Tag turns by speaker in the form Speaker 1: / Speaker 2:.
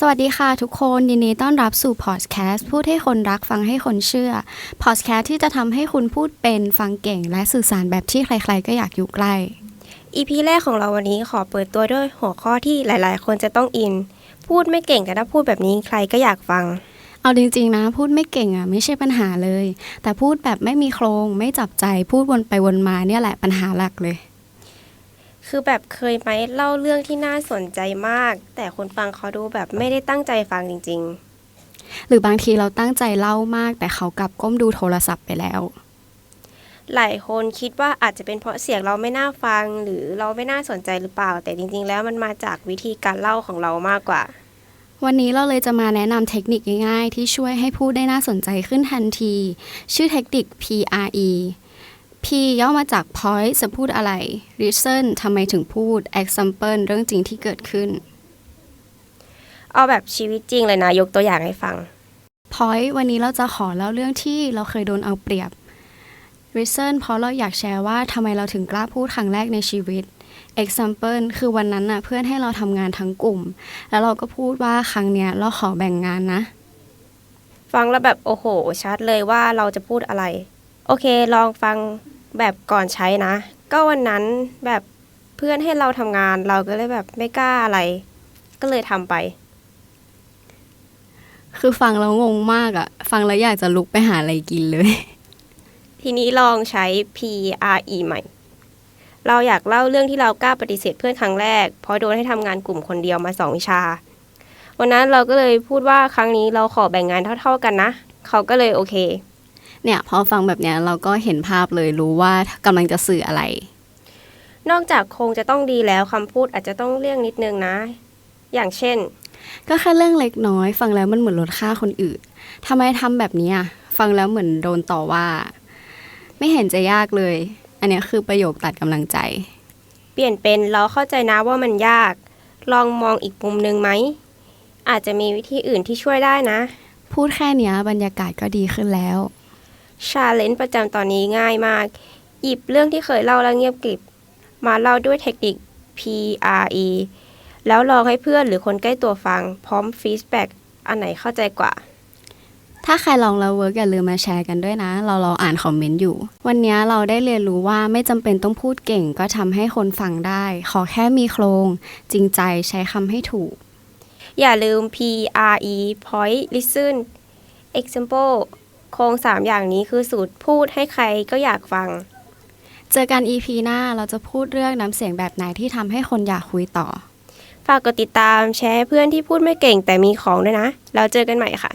Speaker 1: สวัสดีค่ะทุกคนยินดีต้อนรับสู่พอดแคสต์พูดให้คนรักฟังให้คนเชื่อพอดแคสต์ที่จะทำให้คุณพูดเป็นฟังเก่ง และสื่อสารแบบที่ใครๆ ก็อยากอยู่ใกล้
Speaker 2: EP แรกของเราวันนี้ขอเปิดตัวด้วยหัวข้อที่หลาย ๆ คนจะต้องอิน พูดไม่เก่งแต่ถ้าพูดแบบนี้ใครก็อยากฟัง
Speaker 1: เอาจริงๆนะ พูดไม่เก่งอะไม่ใช่ปัญหาเลย แต่พูดแบบไม่มีโครงไม่จับใจพูดวนไปวนมาเนี่ยแหละปัญหาหลักเลย
Speaker 2: คือแบบเคยไหมเล่าเรื่องที่น่าสนใจมาก แต่คนฟังเขาดูแบบไม่ได้ตั้งใจฟังจริง
Speaker 1: หรือบางทีเราตั้งใจเล่ามาก แต่เขากลับก้มดูโทรศัพท์ไปแล้ว
Speaker 2: ๆ หลายคนคิดว่าอาจจะเป็นเพราะเสียงเราไม่น่าฟัง หรือเราไม่น่าสนใจหรือเปล่า แต่จริง ๆ แล้วมันมาจากวิธีการเล่าของเรามากกว่า
Speaker 1: วันนี้เราเลยจะมาแนะนำเทคนิคง่ายๆ ที่ช่วยให้พูดได้น่าสนใจขึ้นทันที ชื่อเทคนิค PRE P ย่อมาจาก point จะพูดอะไร reason ทำไมถึงพูด example เรื่องจริงที่เกิดขึ้น
Speaker 2: เอาแบบชีวิตจริงเลยนะ ยกตัวอย่างให้ฟัง
Speaker 1: point วันนี้เราจะขอเล่าเรื่องที่เราเคยโดนเอาเปรียบ reason เพราะเราอยากแชร์ว่าทำไมเราถึงกล้าพูดครั้งแรกในชีวิต example คือวันนั้นน่ะเพื่อนให้เราทำงานทั้งกลุ่ม แล้วเราก็พูดว่าครั้งเนี้ยเราขอแบ่งงานนะ
Speaker 2: ฟังแล้วแบบโอ้โหชัดเลยว่าเราจะพูดอะไร โอเค ลองฟัง แบบก่อนใช้นะ ก็วันนั้นแบบเพื่อนให้เราทำงานเราก็เลยแบบไม่กล้าอะไร ก็เลยทำไป
Speaker 1: คือฟังแล้วงงมากอะฟังแล้วอยากจะลุกไปหาอะไรกินเลย
Speaker 2: ทีนี้ลองใช้ PRE ใหม่ เราอยากเล่าเรื่องที่เรากล้าปฏิเสธเพื่อนครั้งแรก เพราะโดนให้ทำงานกลุ่มคนเดียวมาสองวิชา วันนั้นเราก็เลยพูดว่าครั้งนี้เราขอแบ่งงานเท่า ๆกันนะ เขาก็เลยโอเค
Speaker 1: เนี่ยพอฟังแบบเนี้ยเราก็เห็นภาพเลยรู้ว่ากำลังจะสื่ออะไร
Speaker 2: นอกจากคงจะต้องดีแล้วคำพูดอาจจะต้องเลี่ยงนิดนึงนะ อย่างเช่น
Speaker 1: ก็แค่เรื่องเล็กน้อย ฟังแล้วมันเหมือนลดค่าคนอื่นทำไมทำแบบนี้อะฟังแล้วเหมือนโดนต่อว่า ไม่เห็นจะยากเลย อันเนี้ยคือประโยคตัดกำลังใจ
Speaker 2: เปลี่ยนเป็นเราเข้าใจนะว่ามันยาก ลองมองอีกมุมหนึ่งไหมอาจจะมีวิธีอื่นที่ช่วยได้นะ
Speaker 1: พูดแค่เนี้ยบรรยากาศก็ดีขึ้นแล้ว
Speaker 2: ชาเลนจ์ประจำตอนนี้ง่ายมาก หยิบเรื่องที่เคยเล่าแล้วเงียบกริบ มาเล่าด้วยเทคนิค PRE แล้วลองให้เพื่อนหรือคนใกล้ตัวฟัง พร้อมฟีดแบ็กอันไหนเข้าใจกว่า
Speaker 1: ถ้าใครลองแล้วเวิร์กอย่าลืมมาแชร์กันด้วยนะ เรารออ่านคอมเมนต์อยู่ วันเนี้ยเราได้เรียนรู้ว่าไม่จำเป็นต้องพูดเก่งก็ทำให้คนฟังได้ ขอแค่มีโครง จริงใจใช้คำให้ถูก
Speaker 2: อย่าลืม PRE point listen example โครงสามอย่างนี้คือสูตรพูดให้ใครก็อยากฟัง
Speaker 1: เจอกัน EP หน้าเราจะพูดเรื่องน้ำเสียงแบบไหนที่ทำให้คนอยากคุยต่อ
Speaker 2: ฝากกดติดตามแชร์ให้เพื่อนที่พูดไม่เก่งแต่มีของด้วยนะแล้วเจอกันใหม่ค่ะ